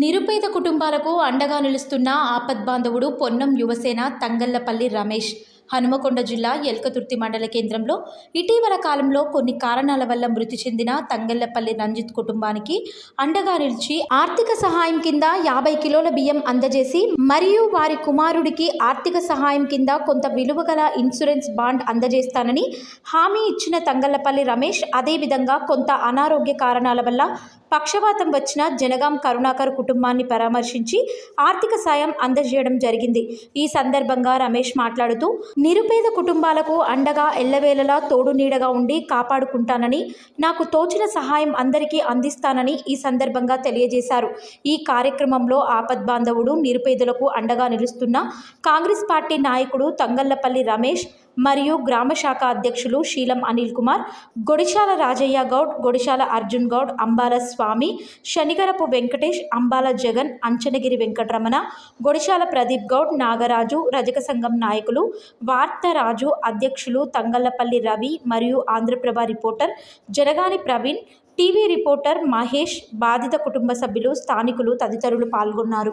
నిరుపేద కుటుంబాలకు అండగా నిలుస్తున్న ఆపద్బాంధవుడు పొన్నం యువసేన తంగళ్ళపల్లి రమేష్. హనుమకొండ జిల్లా ఎల్కతుర్తి మండల కేంద్రంలో ఇటీవల కాలంలో కొన్ని కారణాల వల్ల మృతి చెందిన తంగెళ్ళపల్లి రంజిత్ కుటుంబానికి అండగా నిలిచి ఆర్థిక సహాయం కింద యాభై కిలోల బియ్యం అందజేసి మరియు వారి కుమారుడికి ఆర్థిక సహాయం కింద కొంత విలువ గల ఇన్సూరెన్స్ బాండ్ అందజేస్తానని హామీ ఇచ్చిన తంగళ్ళపల్లి రమేష్ అదేవిధంగా కొంత అనారోగ్య కారణాల వల్ల పక్షవాతం వచ్చిన జనగాం కరుణాకర్ కుటుంబాన్ని పరామర్శించి ఆర్థిక సాయం అందజేయడం జరిగింది. ఈ సందర్భంగా రమేష్ మాట్లాడుతూ నిరుపేద కుటుంబాలకు అండగా ఎల్లవేళలా తోడు నీడగా ఉండి కాపాడుకుంటానని నాకు తోచిన సహాయం అందరికీ అందిస్తానని ఈ సందర్భంగా తెలియజేశారు. ఈ కార్యక్రమంలో ఆపద్బాంధవుడు నిరుపేదలకు అండగా నిలుస్తున్న కాంగ్రెస్ పార్టీ నాయకుడు తంగళ్ళపల్లి రమేష్ మరియు గ్రామ శాఖ అధ్యక్షులు శీలం అనిల్ కుమార్ గొడిశాల రాజయ్య గౌడ్ గొడిశాల అర్జున్ గౌడ్ అంబాల స్వామి శనిగరపు వెంకటేష్ అంబాల జగన్ అంచనగిరి వెంకటరమణ గొడిశాల ప్రదీప్ గౌడ్ నాగరాజు రజక సంఘం నాయకులు వార్తరాజు అధ్యక్షులు తంగళ్ళపల్లి రవి మరియు Andhraprabha reporter Janagani Praveen TV reporter Mahesh బాధిత కుటుంబ సభ్యులు స్థానికులు తదితరులు పాల్గొన్నారు.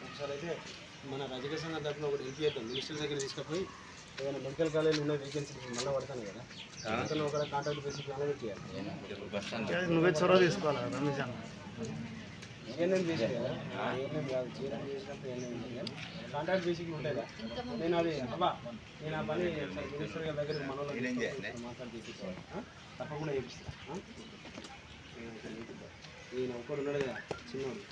ఒకసారి అయితే మన రజక సంఘం తరఫున ఒకటి హెల్ప్ చేద్దాం. మినిస్టర్ దగ్గర తీసుకుపోయి ఏదైనా మెడికల్ కాలేజ్ ఉన్న వేకెన్సీ మళ్ళీ పడతాను కదా. అతను ఒక కాంటాక్ట్ బేసిక్ ప్లాన్ పెట్టేయాలి నువ్వే చొరవ తీసుకోవాలి ఏమేమి తీసుకోవాలి ఏమేమి కాదు చేయడం చేసినప్పుడు ఏమేమి కానీ కాంటాక్ట్ బేసిక్ ఉంటాయి కదా. నేను అది అబ్బా నేను ఆ పని మినిస్టర్ గారి దగ్గర మన వాళ్ళకి మాట్లాడి? తప్పకుండా చేపిస్తా. ఒక్కడు ఉన్నాడు కదా చిన్నోడు?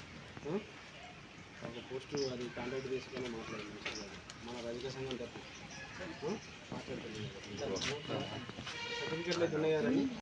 ఒక పోస్ట్ అది కాంటాక్ట్ తీసుకొని మాట్లాడింది మన రజక సంఘం ఆ? మాట్లాడుతున్నాను సర్టిఫికెట్లు అయితే ఉన్నాయి కదా